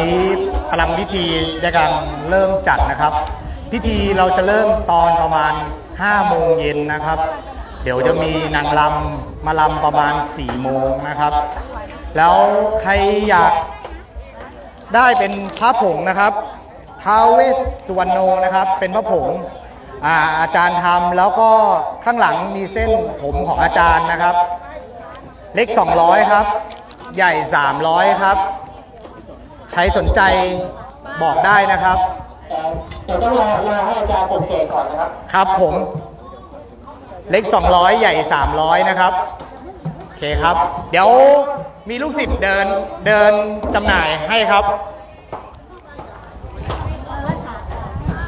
นี้กำลังพิธีในการเริ่มจัดนะครับ พิธีเราจะเริ่มตอนประมาณ 5 โมงเย็นนะครับ เดี๋ยวจะมีนางรำมาลำประมาณ 4 โมงนะครับ แล้วใครอยากได้เป็นพระผงนะครับท้าวเวสสุวรรณโนนะครับ เป็นพระผงอาอาจารย์ทำแล้วก็ข้างหลังมีเส้นผมของอาจารย์นะครับ เล็ก 200 ครับ ใหญ่ 300 ครับ ครสนใจบอกได้นะครับเดี๋ยวต้องรอรอให้อาจารย์ผมเสกก่อนนะครับ ครับผม เล็ก 200 ใหญ่ 300 นะครับ โอเคครับ เดี๋ยวมีลูกศิษย์เดินเดินจำหน่ายให้ครับ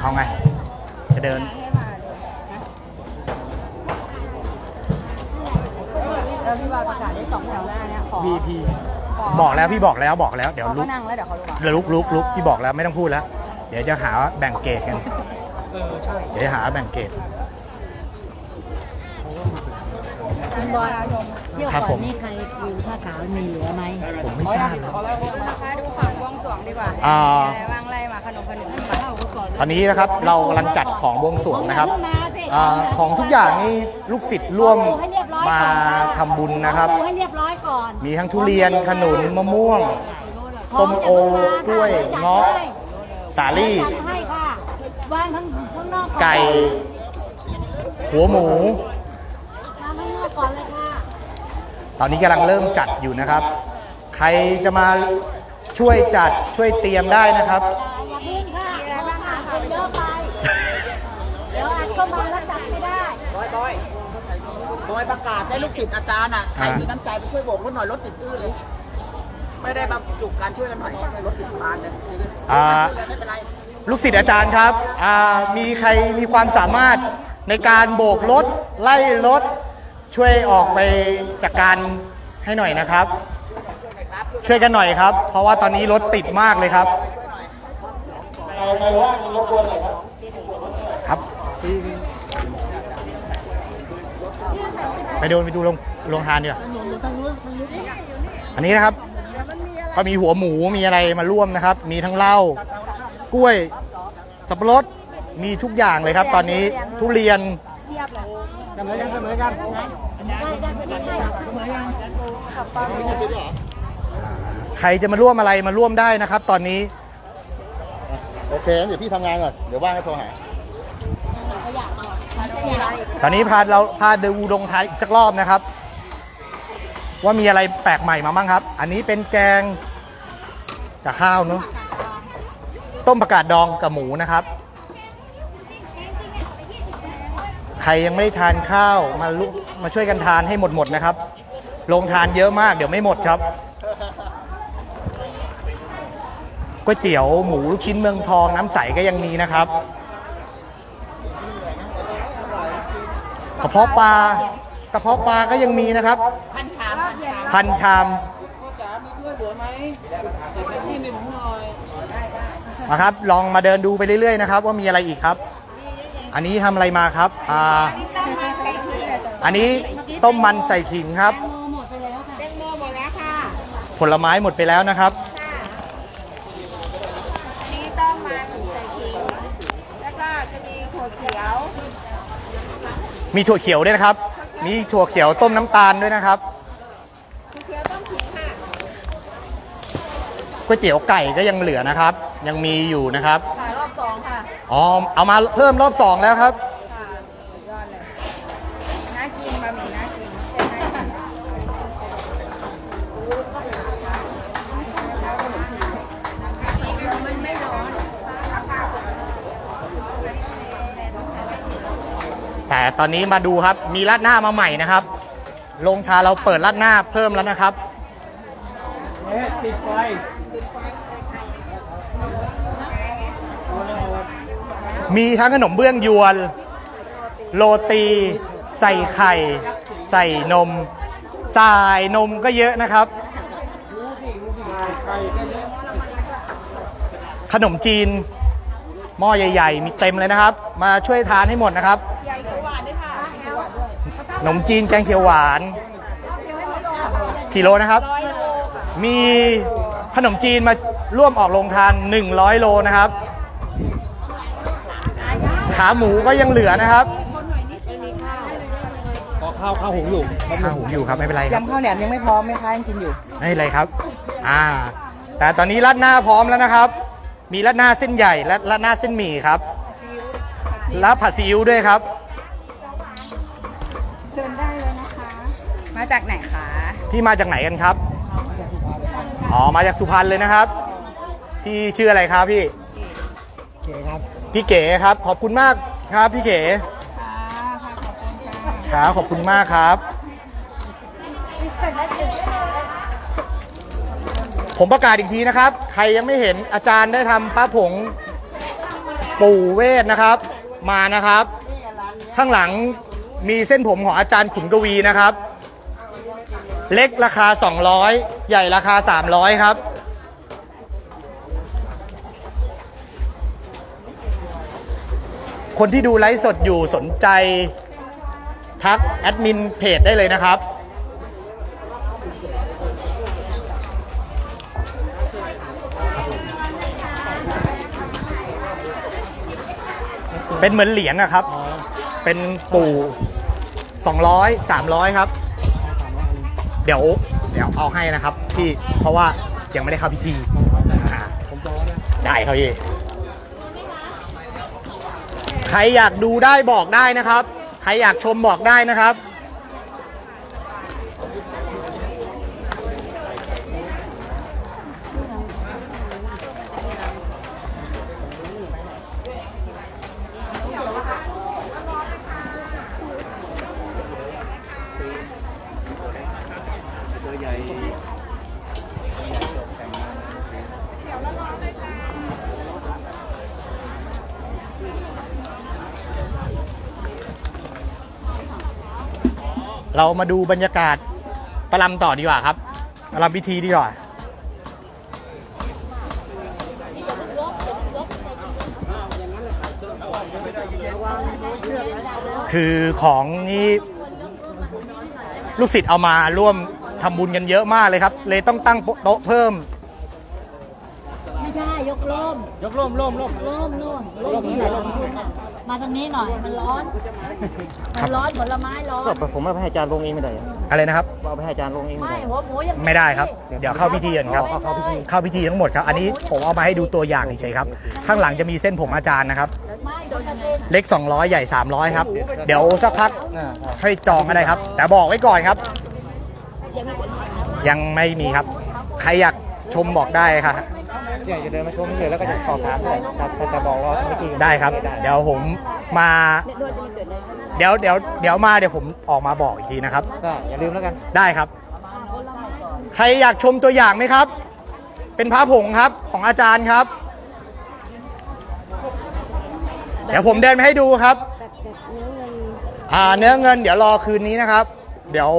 เอาไง จะเดินเออพี่บอยประกาศได้สองแถวหน้าเนี่ยขอพี่พี่ บอกแล้วพี่บอกแล้วบอกแล้ว เดี๋ยวเขาลุก็กนั่งแล้วเดี๋ยวเขารู้ว่าเดี๋ยวลุกลุกลุกพี่บอกแล้วไม่ต้องพูดแล้ว เดี๋ยวจะหาแบ่งเกรดกัน เออใช่เดี๋ยวจะหาแบ่งเกรด คุณบอยเที่ยวครับก่ผอนม นี่ใครดูผ้าขาวมีเหลือไหมผมไม่ทราบนะมาดูของบวงสรวงดีกว่าอ่ามีอะไรบ้างไล่มาขนมขนมมาตอนนี้นะครับเรากำลังจัดของบวงสรวงนะครับอาของทุกอย่างนี่ลูกศิษย์ร่วม มาทำบุญนะครับ ดูให้เรียบร้อยก่อนมีทั้งทุเรียนขนุนมะม่วง ส้มโอกล้วยเงาะ สาลี่ จัดให้ค่ะวางทั้งข้างนอกอนไก่ หัวหมู วางข้างนอกก่อนเลยค่ะ ตอนนี้กำลังเริ่มจัดอยู่นะครับ ใครจะมาช่วยจัดช่วยเตรียมได้นะครับ อย่าพึ่งค่ะเราอาหารเป็นเยอะไป เดี๋ยวอัดเข้ามาแล้วจัดไม่ได้ บอยบอย บอยประกาศได้ลูกศิษย์อาจารย์อะใครอ่ามีมีน้ำใจไปช่วยโบกรถหน่อยรถติดอื้อเลย ไม่ได้มาจุกการช่วยกันหน่อยรถติดพานเลยอ่า ไม่เป็นไรลูกศิษย์อาจารย์ครับอ่ามีใครมีความสามารถในการโบกรถไล่รถ ช่วยออกไปจัดการให้หน่อยนะครับ ช่วยกันหน่อยครับ เพราะว่าตอนนี้รถติดมากเลยครับ ใครใครว่างรบกวนหน่อยครับครับ ไปดูไปดูโรงโรงทานดีกว่าอันนี้นะครับ ก็มีหัวหมูมีอะไรมาร่วมนะครับ มีทั้งเหล้ากล้วยสับปะรดมีทุกอย่างเลยครับ ตอนนี้ทุเรียนเทียบเลยเสมอกันเสมอกันใครจะมาร่วมอะไรมาร่วมได้นะครับ ตอนนี้ โอเคงั้นเดี๋ยวพี่ทำงานก่อน เดี๋ยวว่างให้โทรหา ตอนนี้พาเราพาดูดงท้ายอีกสักรอบนะครับ ว่ามีอะไรแปลกใหม่มาบ้างครับ อันนี้เป็นแกงกับข้าวเนาะต้มผักกาดดองกับหมูนะครับ ใครยังไม่ได้ทานข้าวมาลุกมาช่วยกันทานให้หมดหมดๆนะครับโรงทานเยอะมากเดี๋ยวไม่หมดครับก๋วยเตี๋ยวหมูลูกชิ้นเมืองทองน้ำใสก็ยังมีนะครับ กระเพาะปลากระเพาะปลาก็ยังมีนะครับพันชามพันชามพันชามจ๋ามีถ้วยเหลือไหมใส่ที่ในผมหน่อยนะครับ ลองมาเดินดูไปเรื่อยๆนะครับ ว่ามีอะไรอีกครับ อันนี้ทำอะไรมาครับอ่าอันนี้ต้มมันใส่ขิงครับโมหมดไปแล้วค่ะแตงโมหมดแล้วค่ะผลไม้หมดไปแล้วนะครับ นี่ต้มมันใส่ขิงแล้วก็จะมีถั่วเขียว มีถั่วเขียวด้วยนะครับ มีถั่วเขียวต้มน้ำตาลด้วยนะครับถั่วเขียวต้มขิงค่ะก๋วยเตี๋ยวไก่ก็ยังเหลือนะครับ ยังมีอยู่นะครับ ขายรอบสองค่ะ อ๋อ เอามาเพิ่มรอบสองแล้วครับ ต่ตอนนี้มาดูครับมีราดหน้ามาใหม่นะครับโรงทาเราเปิดราดหน้าเพิ่มแล้วนะครับติดไฟมีทั้งขนมเบื้องยวน โรตี ใส่ไข่ ใส่นมใส่นมก็เยอะนะครับ ขนมจีน หม้อใหญ่ ๆ มีเต็มเลยนะครับ มาช่วยทานให้หมดนะครับ ขนมจีนแกงเขียวหวานกิโลนะครับ มีขนมจีนมาร่วมออกโรงทาน 100 โลนะครับ ขาหมูก็ยังเหลือนะครับขอข้าวข้าวหุงอยู่ขาหมูอยู่ครับไม่เป็นไรครับยำข้าวแหนมยังไม่พร้อมไหมคะยังกินอยู่ไม่เป็นไรครับ อ่า แต่ตอนนี้รัดหน้าพร้อมแล้วนะครับ มีรัดหน้าเส้นใหญ่และรัดหน้าเส้นหมี่ครับแล้วผัดซีอิ๊วด้วยครับเชิญได้เลยนะคะ มาจากไหนคะ พี่มาจากไหนกันครับ อ๋อ มาจากสุพรรณเลยนะครับ พี่ชื่ออะไรครับพี่ เก๋ครับ พี่เก๋ครับ ขอบคุณมากครับพี่เก๋ค่ะค่ะขอบคุณค่ะครับขอบคุณมากครับผมประกาศอีกทีนะครับ ใครยังไม่เห็นอาจารย์ได้ทำพระผงปู่เวทนะครับ มานะครับ ข้างหลัง มีเส้นผมของอาจารย์ขุนกวีนะครับ เล็กราคา 200 ใหญ่ราคา 300 ครับ คนที่ดูไลฟ์สดอยู่สนใจ ทักแอดมินเพจได้เลยนะครับเป็นเหมือนเหรียญนะครับ เป็นปู่ 200 300 ครับ เดี๋ยวเดี๋ยวเอาให้นะครับพี่เพราะว่ายังไม่ได้เข้าพิธีอ่าได้ครับพี่ใครอยากดูได้บอกได้นะครับ ใครอยากชมบอกได้นะครับ เรามาดูบรรยากาศประลำต่อดีกว่าครับประลำพิธีดีกว่าคือของนี้ลูกศิษย์เอามาร่วมทำบุญกันเยอะมากเลยครับ เลยต้องตั้งโต๊ะเพิ่ม ไม่ใช่ยกล่มยกร่มร่มร่มล่มนู่นล่มที่ไหนล่มคุณน่ะ มาทางนี้หน่อย มันร้อน มันร้อนผลไม้ร้อน ก็ผมเอาไปให้อาจารย์ลงเองไม่ได้อะไรนะครับ เอาไปให้อาจารย์ลงเองไม่ไม่ได้หัวหมูยังไม่ได้ครับ เดี๋ยวเข้าพิธีก่อนครับเข้าพิธี เข้าพิธีทั้งหมดครับ อันนี้ผมเอามาให้ดูตัวอย่างเฉยๆครับ ข้างหลังจะมีเส้นผมอาจารย์นะครับ ไม่โดนกันเองเล็ก 200 ใหญ่ 300 ครับ เดี๋ยวสักพักอ่าครับให้จองก็ได้ครับ แต่บอกไว้ก่อนครับ ยังไม่มีครับ ใครอยากชมบอกได้ค่ะเนี่ยจะเดินมาชมเฉยแล้วก็จะสอบถามด้วยครับถ้าจะบอกเราทำพิธีได้ครับ เดี๋ยวผมมา เดี๋ยวเดี๋ยวเดี๋ยวมาเดี๋ยวผมออกมาบอกอีกทีนะครับ ก็อย่าลืมแล้วกัน ได้ครับ ใครอยากชมตัวอย่างไหมครับ เป็นพระผงครับของอาจารย์ครับ เดี๋ยวผมเดินไปให้ดูครับอ่าเนื้อเงินเดี๋ยวรอคืนนี้นะครับ เดี๋ยว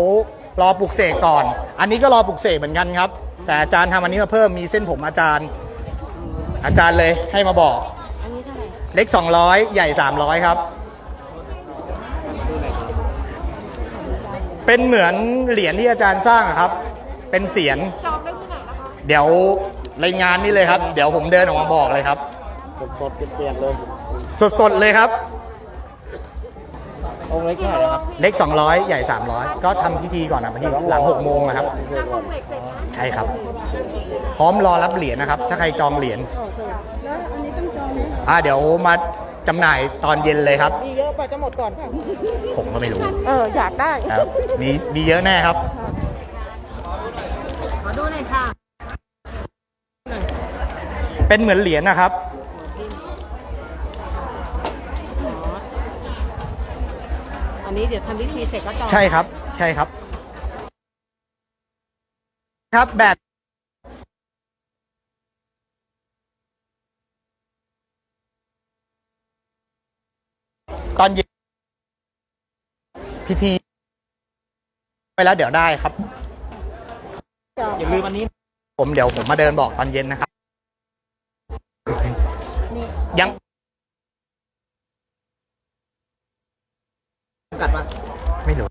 รอปลุกเสกก่อน อันนี้ก็รอปลุกเสกเหมือนกันครับ แต่อาจารย์ทำอันนี้มาเพิ่มมีเส้นผมอาจารย์ อาจารย์เลยให้มาบอก อันนี้เท่าไหร่เล็ก 200 ใหญ่ 300 ครับ เป็นเหมือนเหรียญที่อาจารย์สร้างอะครับ เป็นเสียงเดี๋ยวรายงานนี่เลยครับ เดี๋ยวผมเดินออกมาบอกเลยครับ สดๆเปลี่ยนๆเลย สดๆเลยครับ องค์เล็กเท่าไหร่นะครับเล็ก 200 ใหญ่ 300 ก็ทำพิธีก่อนนะพี่หลัง6โมงนะครับ ใช่ครับ พร้อมรอรับเหรียญนะครับ ถ้าใครจองเหรียญแล้วอันนี้ต้องจองไหมอ่าเดี๋ยวมาจำหน่ายตอนเย็นเลยครับ มีเยอะไปจะหมดก่อนค่ะผมก็ไม่รู้เอออยากได้ครับมีมีเยอะแน่ครับ ขอดูหน่อยค่ะ เป็นเหมือนเหรียญนะครับ อันนี้เดี๋ยวทำพิธีเสร็จก็จองใช่ครับ ใช่ครับ ครับแบบตอนเย็นพิธี ไปแล้วเดี๋ยวได้ครับ อย่าลืมอันนี้ ผมเดี๋ยวผมมาเดินบอกตอนเย็นนะครับ ยัง กัดปะไม่รู้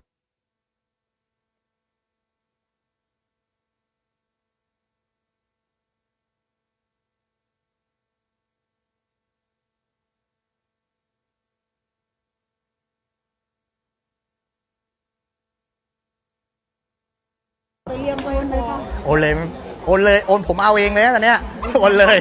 เตรียมโอนเลยค่ะ โอนเลย โอนเลย โอนผมเอาเองเลยตอนเนี้ย โอนเลย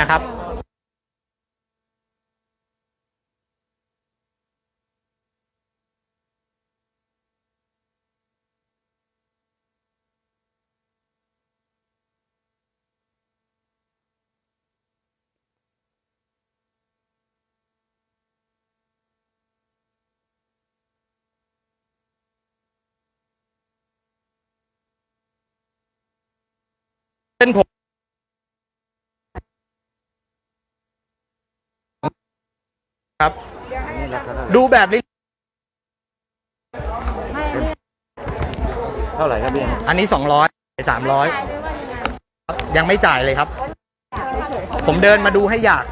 นะครับเป็นผม ครับดูแบบนี้เท่าไหร่ครับพี่อันนี้สองร้อยสามร้อยยังไม่จ่ายเลยครับ ผมเดินมาดูให้อยาก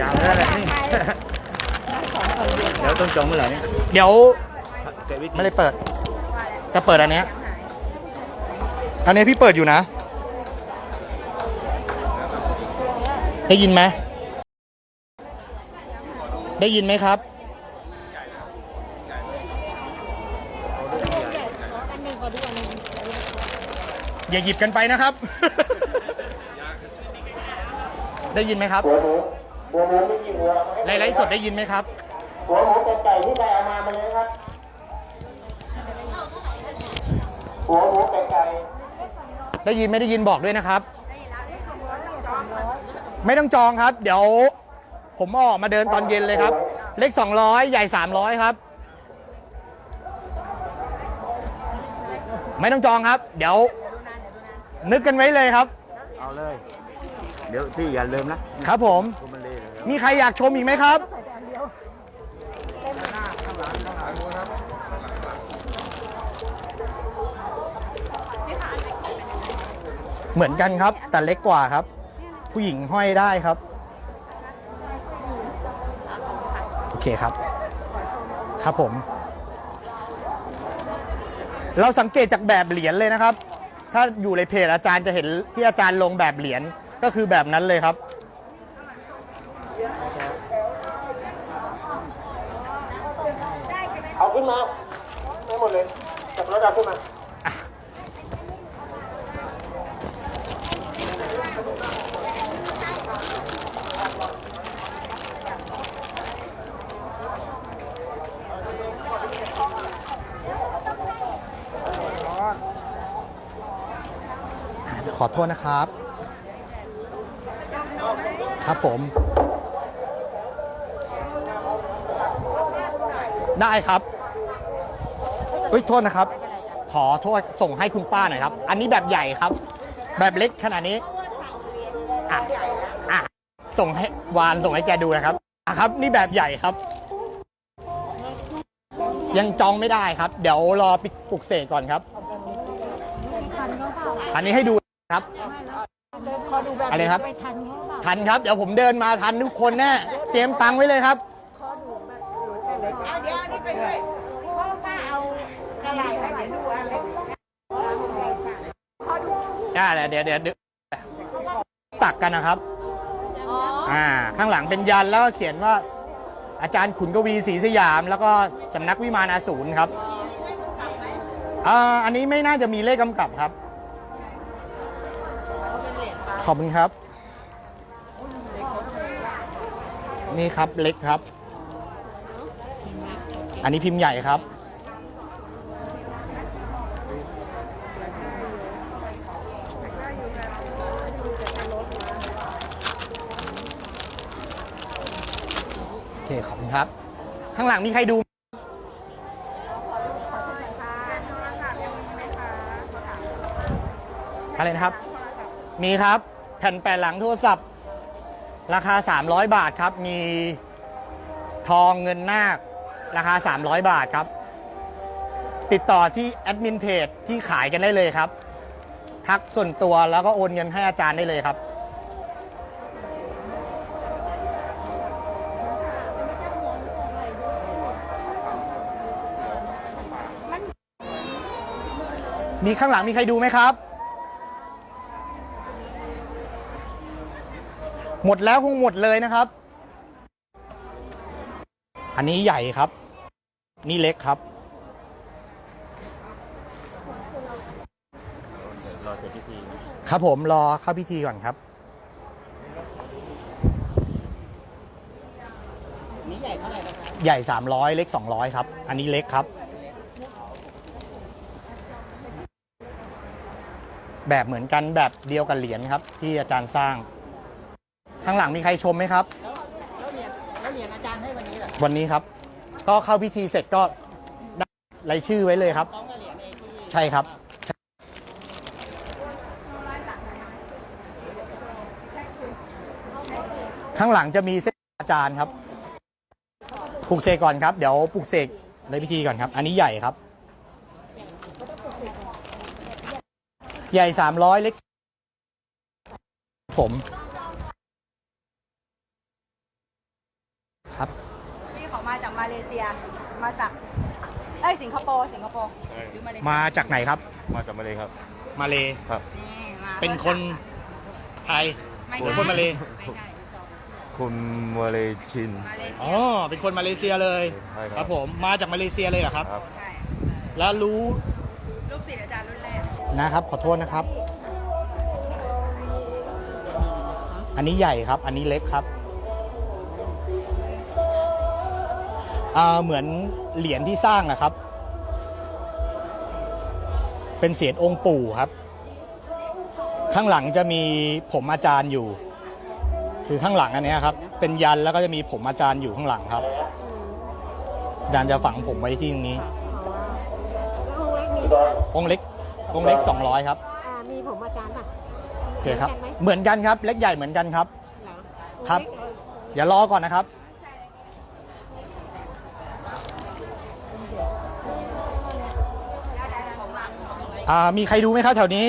ยาวได้เลยนี่ เดี๋ยวต้องจองเมื่อไหร่นี่เดี๋ยวเสร็จวิธีไม่ได้เปิดจะเปิดอันเนี้ยอันนี้พี่เปิดอยู่นะ ได้ยินไหม ได้ยินไหมครับ อย่าหยิบกันไปนะครับ ได้ยินไหมครับในไลฟ์สดได้ยินไหมครับ หัวหมูเป็ดไก่ที่ใครเอามามาเลยครับ หัวหมูเป็ดไก่ได้ยินไม่ได้ยินบอกด้วยนะครับ ไม่ต้องจองครับ เดี๋ยว ผมออกมาเดินตอนเย็นเลยครับ เล็ก 200 ใหญ่ 300 ครับ ไม่ต้องจองครับ เดี๋ยว นึกกันไว้เลยครับ เอาเลย เดี๋ยวพี่อย่าลืมนะครับผมคุณมันเลยเลยมีใครอยากชมอีกไหมครับ เหมือนกันครับ แต่เล็กกว่าครับ ผู้หญิงห้อยได้ครับ โอ เคครับ ครับผม เราสังเกตจากแบบเหรียญเลยนะครับ ถ้าอยู่ในเพจอาจารย์จะเห็นที่อาจารย์ลงแบบเหรียญก็คือแบบนั้นเลยครับ เอาขึ้นมาไม่หมดเลยจับรถเอาขึ้นมา ขอโทษนะครับ ครับผม ได้ครับเฮ้ยโทษนะครับ ขอโทษส่งให้คุณป้าหน่อยครับ อันนี้แบบใหญ่ครับ แบบเล็กขนาดนี้อะอะส่งให้วานส่งให้แกดูนะครับอะครับ นี่แบบใหญ่ครับ ยังจองไม่ได้ครับ เดี๋ยวรอปิดปลุกเสกก่อนครับ อันนี้ให้ดู ครับ ขอดูแบบอะไรครับ ไปทันเขาเปล่าทันครับ เดี๋ยวผมเดินมาทันทุกคนแน่เตรียมตังค์ไว้เลยครับ เอาเดี๋ยวอันนี้ไปด้วยพ่อป้าเอากระไรไปเดี๋ยวดูอันเล็กได้เดี๋ยวเดี๋ยวเดี๋ยวสักกันนะครับ อ่า ข้างหลังเป็นยันแล้วก็เขียนว่า อาจารย์ขุนกวีศรีสยาม แล้วก็สำนักวิมานอาสูรครับอ่าอันนี้ไม่น่าจะมีเลขกำกับครับข อบคุณครับ นี่ครับเล็กครับ อันนี้พิมพ์ใหญ่ครับ โอเคขอบคุณครับ ข้างหลังมีใครดู อะไรนะครับ มีครับ แผ่นแปะหลังโทรศัพท์ ราคา 300 บาทครับ มีทองเงินนาคราคา 300 บาทครับ ติดต่อที่แอดมินเพจที่ขายกันได้เลยครับ ทักส่วนตัวแล้วก็โอนเงินให้อาจารย์ได้เลยครับ มีข้างหลังมีใครดูไหมครับ หมดแล้วคงหมดเลยนะครับ อันนี้ใหญ่ครับ นี่เล็กครับ รอเสร็จพิธีครับผมรอเข้าพิธีก่อนครับ นี้ใหญ่เท่าไหร่ครับใหญ่ 300 เล็ก 200 ครับ อันนี้เล็กครับ แบบเหมือนกันแบบเดียวกับเหรียญครับ ที่อาจารย์สร้าง ข้างหลังมีใครชมไหมครับแล้วเหรียญแล้วเหรียญอาจารย์ให้วันนี้เหรอวันนี้ครับ ก็เข้าพิธีเสร็จก็ได้รายชื่อไว้เลยครับ พร้อมกับเหรียญเองที่ใช่ครับ ข้างหลังจะมีเส้นอาจารย์ครับปลุกเสกก่อนครับ เดี๋ยวปลุกเสกในพิธีก่อนครับ อันนี้ใหญ่ครับ ใหญ่สามร้อยเล็กผม ครับ พี่เขามาจากมาเลเซี ย มาจากเอ้ยสิงคโปร์สิงคโปร์หรือมาเลเซียมาจากไหนครับ มาจากมาเลยครับ มาเลครับ นี่มาเป็นคนไทย ไม่เป็นใช่คนมาเล ไม่ใช่คุณมาเลยชิน มาเลเซีอ๋อเป็นคนมาเลเซียเลยใช่ครับครับผมมาจากมาเลเซียเลยเหรอครับ ครับใช่แล้วรู้ลูกศิษย์อาจารย์รุ่นแรกนะครับ ขอโทษนะครับ อันนี้ใหญ่ครับ อันนี้เล็กครับ เหมือนเหรียญที่สร้างนะครับ เป็นเสียนองค์ปู่ครับ ข้างหลังจะมีผมอาจารย์อยู่ คือข้างหลังอันเนี้ยครับ เป็นยันแล้วก็จะมีผมอาจารย์อยู่ข้างหลังครับอาจารย์จะฝังผมไว้ที่ตรงนี้แล้วองค์เล็กมีองค์เล็กองค์เล็ก200ครับอ่ามีผมอาจารย์ป่ะโอเคครับเหมือนกันไหมเหมือนกันครับ เล็กใหญ่เหมือนกันครับเหรอครับ อย่ารอก่อนนะครับ อ่ามีใครดูไหมครับแถวนี้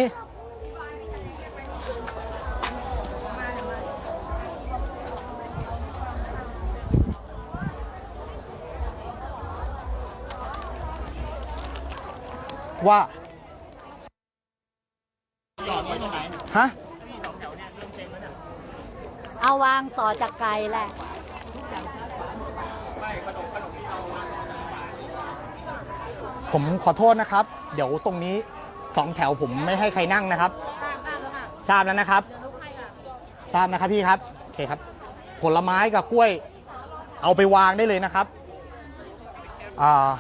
ว่าฮะเอาวางต่อจากไกลแหละผมขอโทษนะครับ เดี๋ยวตรงนี้ สองแถวผมไม่ให้ใครนั่งนะครับ ทราบแล้วนะครับ ทราบนะครับพี่ครับโอเคครับ ผลไม้กับกล้วย เอาไปวางได้เลยนะครับอ่า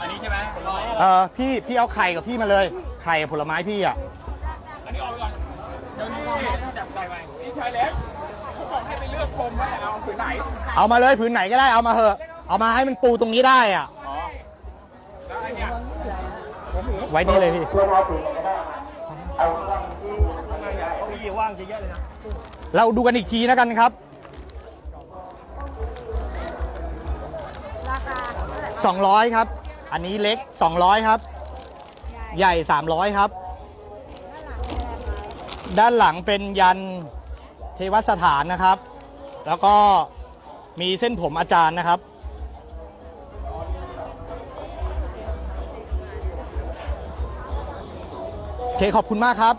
อันนี้ใช่ไหมร้อยเออพี่พี่เอาไข่กับพี่มาเลยไข่กับผลไม้พี่อะอันนี้เอาไปก่อนเดี๋ยวนี้จับไก่ไปพี่ชายเล็กเขาบอกให้ไปเลือกชมว่าจะเอาผืนไหนเอามาเลยผืนไหนก็ได้เอามาเถอะ เอามาให้มันปูตรงนี้ได้อะอ๋อแล้วไอ้เนี่ยไว้นี่เลยพี่มีว่างเยอะเลยนะเราดูกันอีกทีนะกันครับราคาเท่าไหร่200 ครับ อันนี้เล็ก 200 ครับ ใหญ่ 300 ครับ ด้านหลังเป็นยันเทวสถานนะครับ แล้วก็มีเส้นผมอาจารย์นะครับ โอเคขอบคุณมากครับ